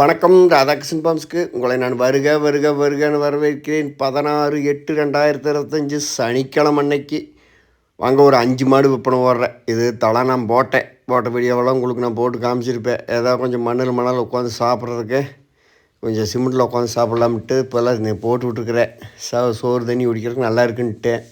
வணக்கம் ராதாகிருஷ்ணன் பாம்ஸ்க்கு. உங்களை நான் வருக வருக வருகன்னு வரவேற்கிறேன். பதினாறு எட்டு ரெண்டாயிரத்தி இருபத்தஞ்சி சனிக்கிழமை அன்னைக்கு. வாங்க ஒரு அஞ்சு மாடு விற்பனை ஓடுறேன் இது தலை நான் போட்டேன். போட்ட வீடியோவெல்லாம் உங்களுக்கு நான் போட்டு காமிச்சிருப்பேன். ஏதாவது கொஞ்சம் மண்ணில் மணல் உட்காந்து சாப்பிட்றதுக்கு கொஞ்சம் சிமெண்ட்டில் உட்காந்து சாப்பிட்லாம்ட்டு இப்போல்லாம் போட்டு விட்ருக்குறேன் ச சோறு தண்ணி குடிக்கிறதுக்கு நல்லா இருக்குன்ட்டேன்.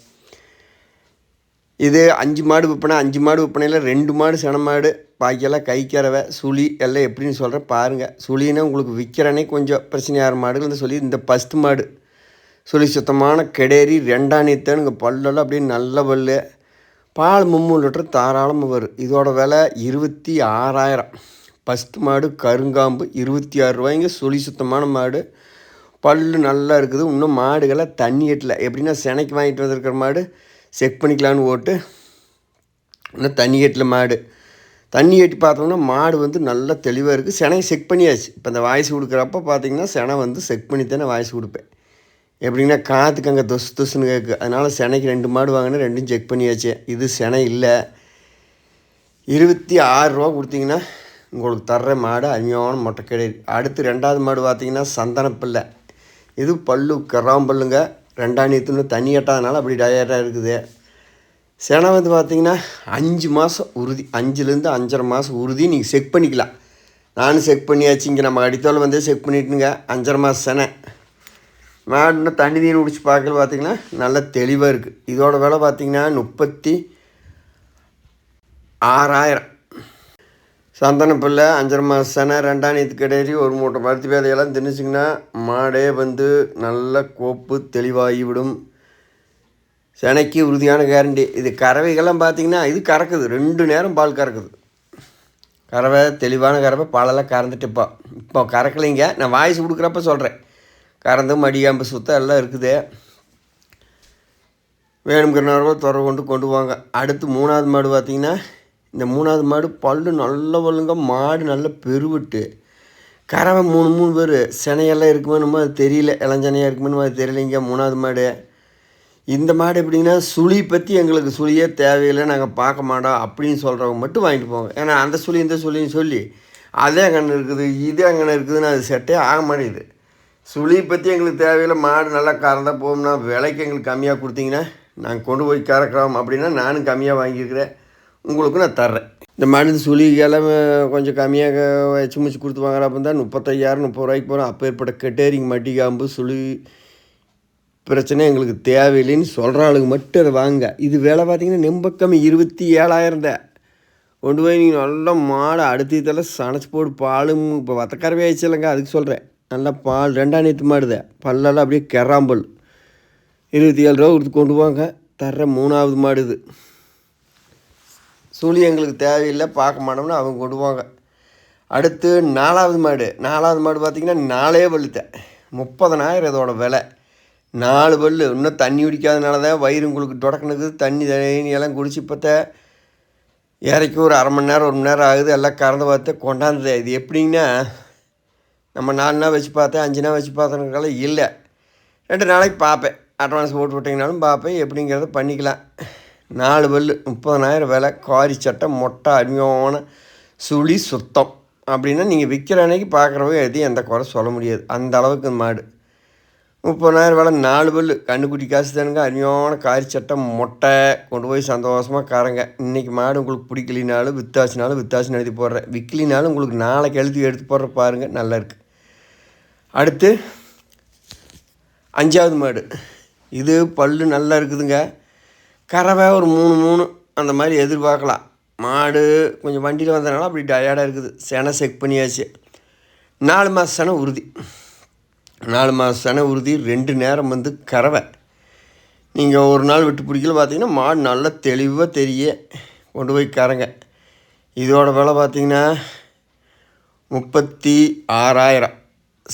இது அஞ்சு மாடு விற்பனை அஞ்சு மாடு விற்பனையில் ரெண்டு மாடு சின மாடு பாக்கியெல்லாம் கைக்கிறவை சுழி எல்லாம் எப்படின்னு சொல்கிறேன் பாருங்கள் சுழின்னா உங்களுக்கு விற்கிறனே கொஞ்சம் பிரச்சனையாகிற மாடுகள் சொல்லி இந்த ஃபஸ்ட்டு மாடு. சுழி சுத்தமான கெடேரி ரெண்டாம் நீத்தனுங்க பல்லெல்லாம் அப்படியே நல்ல பல் பால் மும்மூணு லிட்டர் தாராளமாக வரும். இதோட விலை இருபத்தி ஆறாயிரம். ஃபஸ்ட்டு மாடு கருங்காம்பு இருபத்தி ஆறு ரூபாய்ங்க. சுழி சுத்தமான மாடு. பல்லு நல்லா இருக்குது. இன்னும் மாடுகளை தண்ணி எட்டல எப்படின்னா செனைக்கு வாங்கிட்டு வந்திருக்கிற மாடு. செக் பண்ணிக்கலான்னு ஓட்டு. இன்னும் தண்ணி எட்டில் மாடு. தண்ணி கட்டி பார்த்தோம்னா மாடு வந்து நல்லா தெளிவாக இருக்குது செனையை செக் பண்ணியாச்சு. இப்போ இந்த வாய்ஸ் கொடுக்குறப்ப பார்த்தீங்கன்னா செனை வந்து செக் பண்ணி தானே வாய்ஸ் கொடுப்பேன். எப்படின்னா காற்றுக்கு அங்கே தொசு தொசுன்னு கேட்கு. அதனால் செனைக்கு ரெண்டு மாடு வாங்கினா ரெண்டும் செக் பண்ணியாச்சு. இது செனை இல்லை. இருபத்தி ஆறு ரூபா கொடுத்தீங்கன்னா உங்களுக்கு தர்ற மாடு அருமையான மொட்டைக்கடை. அடுத்து ரெண்டாவது மாடு பார்த்தீங்கன்னா சந்தனப்பில்லை இது பல்லு கராம்பல்லுங்க. ரெண்டாம் நீத்துன்னு தண்ணி கட்டாதனால அப்படி டயர்டாக இருக்குது. செனை வந்து பார்த்திங்கன்னா அஞ்சு மாதம் உறுதி அஞ்சுலேருந்து அஞ்சரை மாதம் உறுதி நீங்கள் செக் பண்ணிக்கலாம். நானும் செக் பண்ணியாச்சு இங்கே நம்ம அடித்தோல் வந்து செக் பண்ணிட்டுங்க. அஞ்சரை மாதம் செனை மாடுனா தண்ணி தீனி குடிச்சு பார்க்கல பார்த்திங்கன்னா நல்லா தெளிவாக இருக்குது இதோட விலை பார்த்திங்கன்னா முப்பத்தி ஆறாயிரம். சந்தன பிள்ளை அஞ்சரை மாதம் செனை ரெண்டாம் நீத்து கிடையாது ஒரு மூட்டை பருத்தி வேதையெல்லாம் தின்னுச்சிங்கன்னா மாடே வந்து நல்ல கோப்பு தெளிவாகிவிடும் செனைக்கு உறுதியான கேரண்டி இது கறவைகள்லாம் பார்த்திங்கன்னா இது கறக்குது. ரெண்டு நேரம் பால் கறக்குது. கறவை தெளிவான கறவை பாலெல்லாம் கறந்துட்டு இப்போ இப்போ கறக்கலைங்க. நான் வாய்ஸ் கொடுக்குறப்ப சொல்கிறேன் கறந்து மடியாம்பு சுத்தம் எல்லாம் இருக்குது. வேணுங்கிற தொடர்பு துறை கொண்டு கொண்டு வாங்க. அடுத்து மூணாவது மாடு பார்த்திங்கன்னா இந்த மூணாவது மாடு பல்லு நல்ல பல்லுங்க மாடு நல்ல பெருவிட்டு. கறவை மூணு மூணு பேர். சினையெல்லாம் இருக்குமோ அது தெரியல. இளஞ்சனையாக இருக்குமோ அது தெரியலைங்க மூணாவது மாடு. இந்த மாடு எப்படிங்கன்னா சுழி பற்றி எங்களுக்கு சுழியே தேவையில்லை. நாங்கள் பார்க்க மாட்டோம் அப்படின்னு சொல்கிறவங்க மட்டும் வாங்கிட்டு போங்க. ஏன்னா அந்த சுழி இந்த சுழின்னு சொல்லி அதே அங்கே இருக்குது இது அங்கே இருக்குதுன்னு அது செட்டே ஆக மாட்டேங்குது. சுழி பற்றி எங்களுக்கு தேவையில்லை. மாடு நல்லா கறந்தால் போகும்னா விலைக்கு எங்களுக்கு கம்மியாக கொடுத்தீங்கன்னா நாங்கள் கொண்டு போய் கறக்கிறோம். அப்படின்னா நானும் கம்மியாக வாங்கியிருக்கிறேன். உங்களுக்கு நான் தர்றேன். இந்த மாடு சுழிகெல்லாம் கொஞ்சம் கம்மியாக வச்சு முச்சு கொடுத்து வாங்குறப்ப தான் முப்பத்தையாயிரம் முப்பது ரூபாய்க்கு போகிறோம் அப்போ ஏற்பட்ட கெட்டேரிங் மட்டி காம்பு சுழி பிரச்சனை எங்களுக்கு தேவையில்லைன்னு சொல்கிற ஆளுங்க மட்டும் அதை வாங்க இது வேலை பார்த்தீங்கன்னா நெம்ப கம்மி இருபத்தி ஏழாயிரம் தான் கொண்டு போய் நீங்கள் நல்லா மாடை அடுத்த இதெல்லாம் சனைச்சி போட்டு பாலும். இப்போ வத்தக்கரவே ஆயிடுச்சுலங்க அதுக்கு சொல்கிறேன் நல்லா பால் ரெண்டாம் நேற்று மாடுத. பல்லெல்லாம் அப்படியே கெராம்பல் இருபத்தி ஏழு ரூபா கொடுத்து கொண்டு போங்க. தர்ற மூணாவது மாடுது சுழி எங்களுக்கு தேவையில்லை பார்க்க மாட்டோம்னு அவங்க விடுவாங்க. அடுத்து நாலாவது மாடு. நாலாவது மாடு பார்த்திங்கன்னா நாலே பல்லுத்த. முப்பதனாயிரம் இதோட விலை. நாலு பல் இன்னும் தண்ணி குடிக்காதனால தான் வயிறு உங்களுக்கு தொடக்கினுக்கு தண்ணி தண்ணி எல்லாம் குடிச்சு பார்த்தா இறக்கி ஒரு அரை மணி நேரம் ஒரு மணி நேரம் ஆகுது. எல்லாம் கறந்து பார்த்து கொண்டாந்தது. இது எப்படிங்கன்னா நம்ம நாலு நாள் வச்சு பார்த்தேன் அஞ்சு நாள் வச்சு பார்த்ததுனால இல்லை. ரெண்டு நாளைக்கு பார்ப்பேன். அட்வான்ஸ் போட்டு விட்டிங்கனாலும் பார்ப்பேன். எப்படிங்கிறத பண்ணிக்கலாம். நாலு பல் முப்பதனாயிரம் விலை காரி சட்டை மொட்டை அருமையான சுழி சுத்தம். அப்படின்னா நீங்கள் விற்கிற அன்னைக்கு பார்க்குறவங்க எதையும் எந்த குறை சொல்ல முடியாது. அந்த அளவுக்கு மாடு. முப்பதாயிரம் வேலை நாலு பல் கண்ணுக்குட்டி காசு தானுங்க அருமையான காரி சட்டை மொட்டை கொண்டு போய் சந்தோஷமாக காரங்க இன்றைக்கி மாடு உங்களுக்கு பிடிக்கலினாலும் வித்தாசினாலும் வித்தாசின்னு எழுதி போடுறேன். விற்கலினாலும் உங்களுக்கு நாளைக்கு எழுதி எடுத்து போடுற பாருங்கள் நல்லா இருக்குது அடுத்து அஞ்சாவது மாடு. இது பல்லு நல்லா இருக்குதுங்க. கறவை ஒரு மூணு மூணு அந்த மாதிரி எதிர்பார்க்கலாம். மாடு கொஞ்சம் வண்டியில் வந்ததுனால அப்படி டயர்டாக இருக்குது. செனை செக் பண்ணியாச்சு. நாலு மாதம் செனை உறுதி. நாலு மாதம் செனை உறுதி ரெண்டு நேரம் வந்து கறவை. நீங்கள் ஒரு நாள் விட்டு பிடிக்கல பார்த்தீங்கன்னா மாடு நல்லா தெளிவாக தெரிய கொண்டு போய் கறங்க. இதோட விலை பார்த்திங்கன்னா முப்பத்தி ஆறாயிரம்.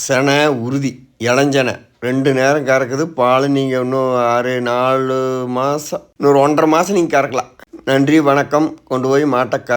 செனை உறுதி இளஞ்சனை. ரெண்டு நேரம் கறக்குது. பால் நீங்கள் இன்னும் ஆறு நாலு மாதம் இன்னொரு ஒன்றரை மாதம் நீங்கள் கறக்கலாம். நன்றி வணக்கம். கொண்டு போய் மாட்டை க